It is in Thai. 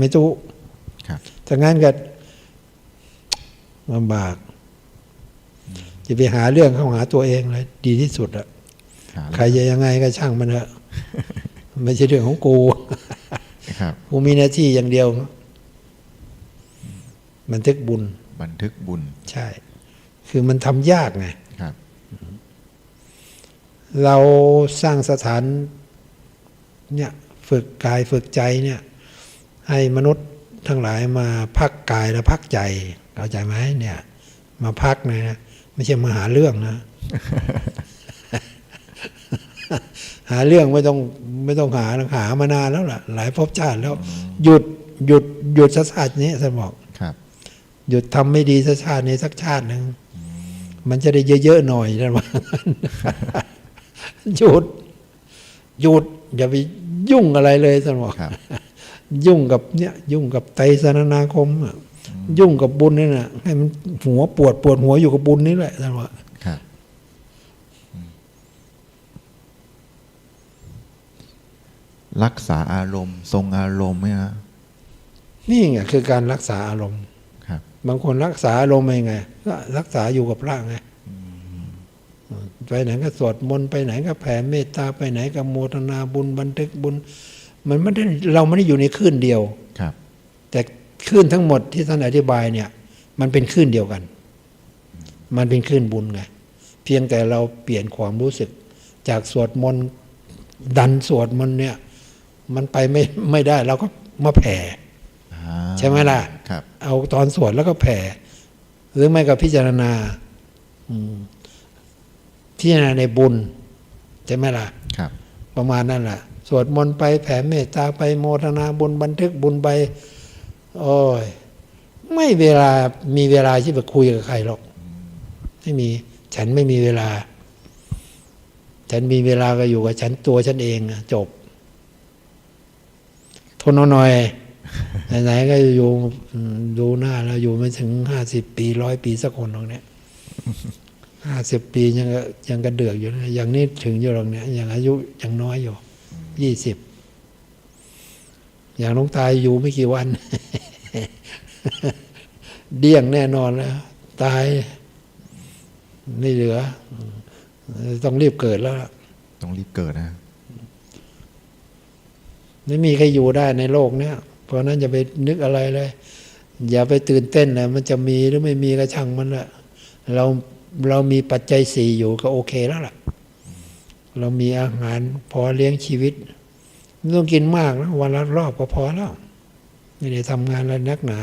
ไม่ตู้ครับถ้างั้นก็ลำบากจะไปหาเรื่องเข้าหาตัวเองเลยดีที่สุดอะหาใครจะยังไงก็ช่างมันเถอะไม่ใช่เรื่องของกูครับกูมีหน้าที่อย่างเดียวมันทึกบุญ บันทึกบุญ ใช่ คือมันทำยากไงครับ เราสร้างสถาน เนี่ย ฝึกกายฝึกใจเนี่ย ให้มนุษย์ทั้งหลายมาพักกายและพักใจเข้าใจไหมเนี่ย มาพักนะ ไม่ใช่มาหาเรื่องนะ หาเรื่องไม่ต้องไม่ต้องหาหา มานานแล้วล่ะ หลายภพชาติแล้ว หยุดหยุดหยุดสักชาตินี้ท่านบอกครับ หยุดทำไม่ดีสักชาตินี้สักชาติหนึ่งมันจะได้เยอะๆหน่อยท่านว่าหยุดหยุดอย่าไปยุ่งอะไรเลยท่านบอกครับ ยุ่งกับเนี่ยยุ่งกับไตรสรณนาคมอะยุ่งกับบุญนี่นะให้มันหัวปวดปวดหัวอยู่กับบุญนี่แหละท่านว่าครับรักษาอารมณ์ ทรงอารมณ์ไหมฮะนี่ไงคือการรักษาอารมณ์ครับ บางคนรักษาอารมณ์ยังไงก็รักษาอยู่กับพระไงไปไหนก็สวดมนต์ไปไหนก็แผ่เมตตาไปไหนก็โมทนาบุญบันทึกบุญ มันไม่ได้เราไม่ได้อยู่ในคลื่นเดียวครับ แต่คลื่นทั้งหมดที่ท่านอธิบายเนี่ย มันเป็นคลื่นเดียวกัน มันเป็นคลื่นบุญไงเพียงแต่เราเปลี่ยนความรู้สึก จากสวดมนต์ดันสวดมนต์เนี่ย มันไปไม่ไม่ได้เราก็มาแผ่อ่าใช่ไหมล่ะครับเอาตอนสวดแล้วก็แผ่ หรือไม่ก็พิจารณาอืมพิจารณาในบุญ ใช่ไหมล่ะครับ ประมาณนั้นแหละสวดมนต์ไปแผ่เมตตาไปโมทนาบุญบันทึกบุญไปโอ้ยไม่เวลามีเวลาที่ไปคุยกับใครหรอก ไม่มีฉันไม่มีเวลา ฉันมีเวลาก็อยู่กับฉันตัวฉันเองจบ ทนหน่อยไหนๆก็อยู่ดูหน้าแล้วอยู่ไม่ถึงห้าสิบปีร้อยปีสักคนหรอกเนี่ย ห้าสิบปียังก็ยังกระเดือกอยู่นะอย่างนี้ถึงอยู่หรอกเนี่ยยังอายุยังน้อยอยู่ยี่สิบอย่างน้องตายอยู่ไม่กี่วัน เดี้ยงแน่นอนแล้วตายไม่เหลือ ต้องรีบเกิดแล้วล่ะต้องรีบเกิดนะไม่มีใครอยู่ได้ในโลกเนี้ยเพราะฉะนั้นอย่าไปนึกอะไรเลย อย่าไปตื่นเต้นนะมันจะมีหรือไม่มีก็ช่างมันละเรา เรามีปัจจัยสี่อยู่ก็โอเคแล้วล่ะ เรามีอาหารพอเลี้ยงชีวิตไม่ต้องกินมากนะวันละรอบก็พอแล้ว ไม่ได้ทำงานอะไรนักหนา